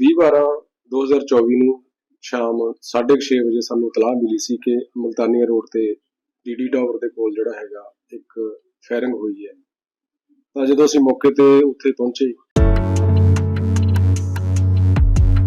20 12 2024 ਨੂੰ ਸ਼ਾਮ 6:30 ਵਜੇ ਸਾਨੂੰ ਇਤਲਾਹ ਮਿਲੀ ਸੀ ਕਿ ਮਲਤਾਨੀਆ ਰੋਡ ਤੇ ਡੀਡੀ ਟਾਵਰ ਦੇ ਕੋਲ ਜਿਹੜਾ ਹੈਗਾ ਇੱਕ ਫਾਇਰਿੰਗ ਹੋਈ ਹੈ। ਤਾਂ ਜਦੋਂ ਅਸੀਂ ਮੌਕੇ ਤੇ ਉੱਥੇ ਪਹੁੰਚੇ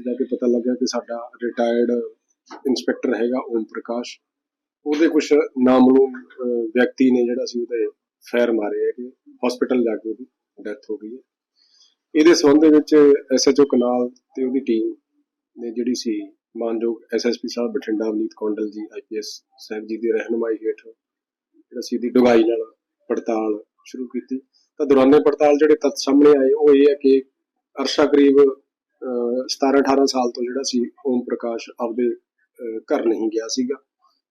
ਉੱਥੇ ਜਾ ਕੇ ਪਤਾ ਲੱਗਾ ਕਿ ਸਾਡਾ ਰਿਟਾਇਰਡ ਇੰਸਪੈਕਟਰ ਹੈਗਾ ਓਮ ਪ੍ਰਕਾਸ਼। ਉਹਦੇ ਕੁਝ ਨਾਮਲੂਮ ਵਿਅਕਤੀ ਨੇ ਜਿਹੜਾ ਸੀ ਉਹਦੇ ਫੈਰ ਮਾਰੇ ਹੈ ਕਿ ਹਸਪੀਟਲ ਜਾ ਕੇ ਉਹਦੀ ਡੈਥ ਹੋ ਗਈ ਹੈ। ਇਹਦੇ ਸੰਬੰਧ ਦੇ ਵਿੱਚ ਐਸਐਚਓ ਕਨਾਲ ਤੇ ਉਹਦੀ ਟੀਮ ਨੇ ਜਿਹੜੀ ਸੀ ਮਾਨਯੋਗ ਐਸਐਸਪੀ ਸਾਹਿਬ ਬਠਿੰਡਾ ਅਵਨੀਤ ਕੌਂਡਲ ਜੀ ਆਈਪੀਐਸ ਸਾਹਿਬ ਜੀ ਦੀ ਰਹਿਨੁਮਾਈ ਹੇਠ ਜਿਹੜਾ ਸੀ ਦੀ ਡੁਗਾਈ ਨਾਲ ਪੜਤਾਲ ਸ਼ੁਰੂ ਕੀਤੀ। ਤਾਂ ਦੌਰਾਨੇ ਪੜਤਾਲ ਜਿਹੜੇ ਤੱਥ ਸਾਹਮਣੇ ਆਏ, ਉਹ ਇਹ ਹੈ ਕਿ ਅਰਸ਼ਾ ਕਰੀਬ 17 18 ਸਾਲ ਤੋਂ ਜਿਹੜਾ ਸੀ ਓਮ ਪ੍ਰਕਾਸ਼ ਆਪਦੇ ਘਰ ਨਹੀਂ ਗਿਆ ਸੀਗਾ।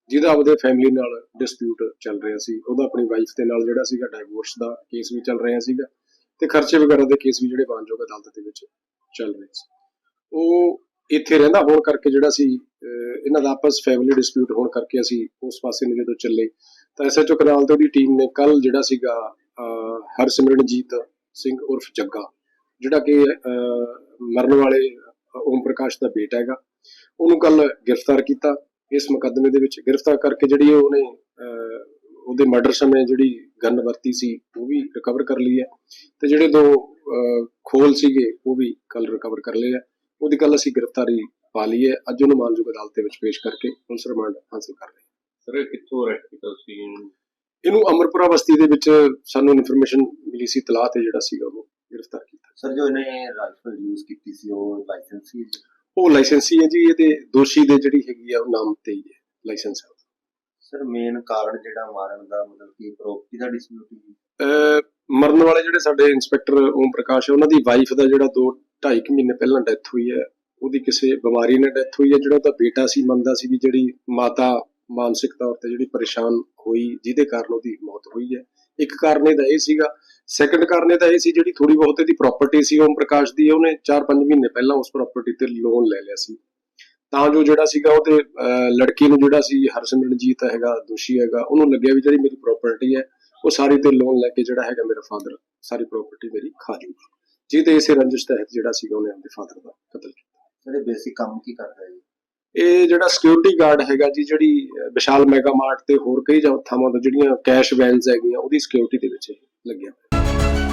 ਜਿਹਦਾ ਆਪਦੇ ਫੈਮਿਲੀ ਨਾਲ ਡਿਸਪਿਊਟ ਚੱਲ ਰਿਹਾ ਸੀ। ਉਹਦਾ ਆਪਣੀ ਵਾਈਫ ਦੇ ਨਾਲ ਜਿਹੜਾ ਸੀਗਾ ਡਾਈਵੋਰਸ ਦਾ ਕੇਸ ਵੀ ਚੱਲ ਰਿਹਾ ਸੀਗਾ ਤੇ ਖਰਚੇ ਵਗੈਰਾ ਦੇ ਕੇਸ ਵੀ ਜਿਹੜੇ ਮਾਨਯੋਗ ਅਦਾਲਤ ਦੇ ਵਿੱਚ ਚੱਲ ਰਹੇ ਸੀ। ਉਹ ਇੱਥੇ ਰਹਿੰਦਾ ਹੋਣ ਕਰਕੇ ਜਿਹੜਾ ਸੀ ਇਹਨਾਂ ਦਾ ਆਪਸ ਫੈਮਿਲੀ ਡਿਸਪਿਊਟ ਹੋਣ ਕਰਕੇ ਅਸੀਂ ਉਸ ਪਾਸੇ ਨੂੰ ਜਦੋਂ ਚੱਲੇ ਤਾਂ ਐਸਐਚਓ ਕਨਾਲ ਤੇ ਉਹਦੀ ਟੀਮ ਨੇ ਕੱਲ ਜਿਹੜਾ ਸੀਗਾ ਅਹ, ਹਰਸਿਮਰਨਜੀਤ ਸਿੰਘ ਉਰਫ ਜੱਗਾ ਜਿਹੜਾ ਕਿ ਅਹ, ਮਰਨ ਵਾਲੇ ਓਮ ਪ੍ਰਕਾਸ਼ ਦਾ ਬੇਟਾ ਹੈਗਾ। ਉਹਨੂੰ ਕੱਲ ਗ੍ਰਿਫਤਾਰ ਕੀਤਾ। ਇਸ ਮੁਕੱਦਮੇ ਦੇ ਵਿੱਚ ਗ੍ਰਿਫਤਾਰ ਕਰਕੇ ਜਿਹੜੀ ਉਹਨੇ ਉਹਦੇ ਮਰਡਰ ਸਮੇਂ ਜਿਹੜੀ ਗਨ ਵਰਤੀ ਸੀ ਉਹ ਵੀ ਰਿਕਵਰ ਕਰ ਲਈ ਹੈ। ਤੇ ਜਿਹੜੇ ਦੋ ਖੋਲ ਸੀਗੇ ਉਹ ਵੀ ਕੱਲ ਰਿਕਵਰ ਕਰ ਲਏ ਆ ਉਹਦੀ ਕੱਲ ਅਸੀਂ ਗ੍ਰਿਫਤਾਰੀ ਪਾ ਲਈ ਹੈ। ਅੱਜ ਉਹਨੂੰ ਮਾਨਯੋਗ ਅਦਾਲਤ ਦੇ ਵਿੱਚ ਪੇਸ਼ ਕਰਕੇ ਪੁਲਿਸ ਰਿਮਾਂਡ ਹਾਸਲ ਕਰ ਰਹੇ ਹਾਂ। ਸਰ ਇਹ ਕਿੱਥੋਂ ਅਰੈਸਟ ਕੀਤਾ ਸੀ ਇਹਨੂੰ? ਅਮਰਪੁਰਾ ਬਸਤੀ ਦੇ ਵਿੱਚ ਸਾਨੂੰ ਇਨਫੋਰਮੇਸ਼ਨ ਮਿਲੀ ਸੀ ਤਲਾਹ ਤੇ ਜਿਹੜਾ ਸੀਗਾ ਕੀਤਾ ਸਰ ਜੋ ਇਹਨੇ ਰਾਈਫਲ ਯੂਜ਼ ਕੀਤੀ ਸੀ ਉਹ ਲਾਇਸੈਂਸ ਸੀ ਉਹ ਲਾਇਸੈਂਸੀ ਹੈ ਜੀ ਇਹਦੇ ਦੋਸ਼ੀ ਦੇ ਜਿਹੜੀ ਹੈਗੀ ਆ ਉਹ ਨਾਮ ਤੇ ਹੀ ਹੈ ਲਾਇਸੈਂਸ ਹੈ। ਸਰ ਮੇਨ ਕਾਰਨ ਜਿਹੜਾ ਮਾਰਨ ਦਾ ਮਤਲਬ ਕਿ ਪ੍ਰੋਪਰਟੀ ਦਾ ਡਿਸਪਿਊਟ ਅਹ ਮਰਨ ਵਾਲੇ ਜਿਹੜੇ ਸਾਡੇ ਇੰਸਪੈਕਟਰ ਓਮ ਪ੍ਰਕਾਸ਼ ਹੈ ਉਹਨਾਂ ਦੀ ਵਾਈਫ ਦਾ ਜਿਹੜਾ 2 2.5 ਮਹੀਨੇ ਪਹਿਲਾਂ ਡੈਥ ਹੋਈ ਹੈ ਉਹਦੀ ਕਿਸੇ ਬਿਮਾਰੀ ਨਾਲ ਡੈਥ ਹੋਈ ਹੈ ਜਿਹੜਾ ਉਹਦਾ ਬੇਟਾ ਸੀ ਮੰਨਦਾ ਸੀ ਵੀ ਜਿਹੜੀ ਮਾਤਾ ਮਾਨਸਿਕ ਤੌਰ ਤੇ ਜਿਹੜੀ ਪਰੇਸ਼ਾਨ ਹੋਈ ਜਿਹਦੇ ਕਾਰਨ ਉਹਦੀ ਮੌਤ ਹੋਈ ਹੈ। ਇੱਕ ਕਾਰਨ ਇਹਦਾ ਇਹ ਸੀਗਾ ਸੈਕੰਡ ਕਾਰਨ ਇਹਦਾ ਇਹ ਸੀ ਜਿਹੜੀ ਥੋੜੀ ਬਹੁਤ ਇਹਦੀ ਪ੍ਰਾਪਰਟੀ ਸੀ ਓਮ ਪ੍ਰਕਾਸ਼ ਦੀ ਉਹਨੇ 4-5 ਮਹੀਨੇ ਪਹਿਲਾਂ ਉਸ ਪ੍ਰਾਪਰਟੀ ਤੇ ਲੋਨ ਲੈ ਲਿਆ ਸੀ। ਤਾਂ ਜੋ ਜਿਹੜਾ ਸੀਗਾ ਉਹਦੇ ਲੜਕੀ ਨੂੰ ਜਿਹੜਾ ਸੀ ਹਰਸਿਮਰਨਜੀਤ ਹੈਗਾ ਦੋਸ਼ੀ ਹੈਗਾ ਉਹਨੂੰ ਲੱਗਿਆ ਵੀ ਜਿਹੜੀ ਮੇਰੀ ਪ੍ਰਾਪਰਟੀ ਹੈ ਉਹ ਸਾਰੀ ਤੇ ਲੋਨ ਲੈ ਕੇ ਜਿਹੜਾ ਹੈਗਾ ਮੇਰਾ ਫਾਦਰ ਸਾਰੀ ਪ੍ਰਾਪਰਟੀ ਮੇਰੀ ਖਾ ਜੂਗਾ। ਜਿਹਦੇ ਇਸੇ ਰੰਜਿਸ਼ ਤਹਿਤ ਜਿਹੜਾ ਸੀਗਾ ਉਹਨੇ ਆਪਣੇ ਫਾਦਰ ਦਾ ਕਤਲ ਕੀਤਾ। ਇਹ ਬੇਸਿਕ ਕੰਮ ਕੀ ਕਰਦਾ ਹੈ ਇਹ ਜਿਹੜਾ ਸਿਕਿਉਰਿਟੀ ਗਾਰਡ ਹੈਗਾ ਜੀ ਜਿਹੜੀ ਵਿਸ਼ਾਲ ਮੈਗਾ ਮਾਰਟ ਤੇ ਹੋਰ ਕਈ ਥਾਵਾਂ ਤੋਂ ਜਿਹੜੀਆਂ ਕੈਸ਼ ਵੈਨਸ ਹੈਗੀਆਂ ਉਹਦੀ ਸਿਕਿਉਰਿਟੀ ਦੇ ਵਿੱਚ ਇਹ ਲੱਗਿਆ।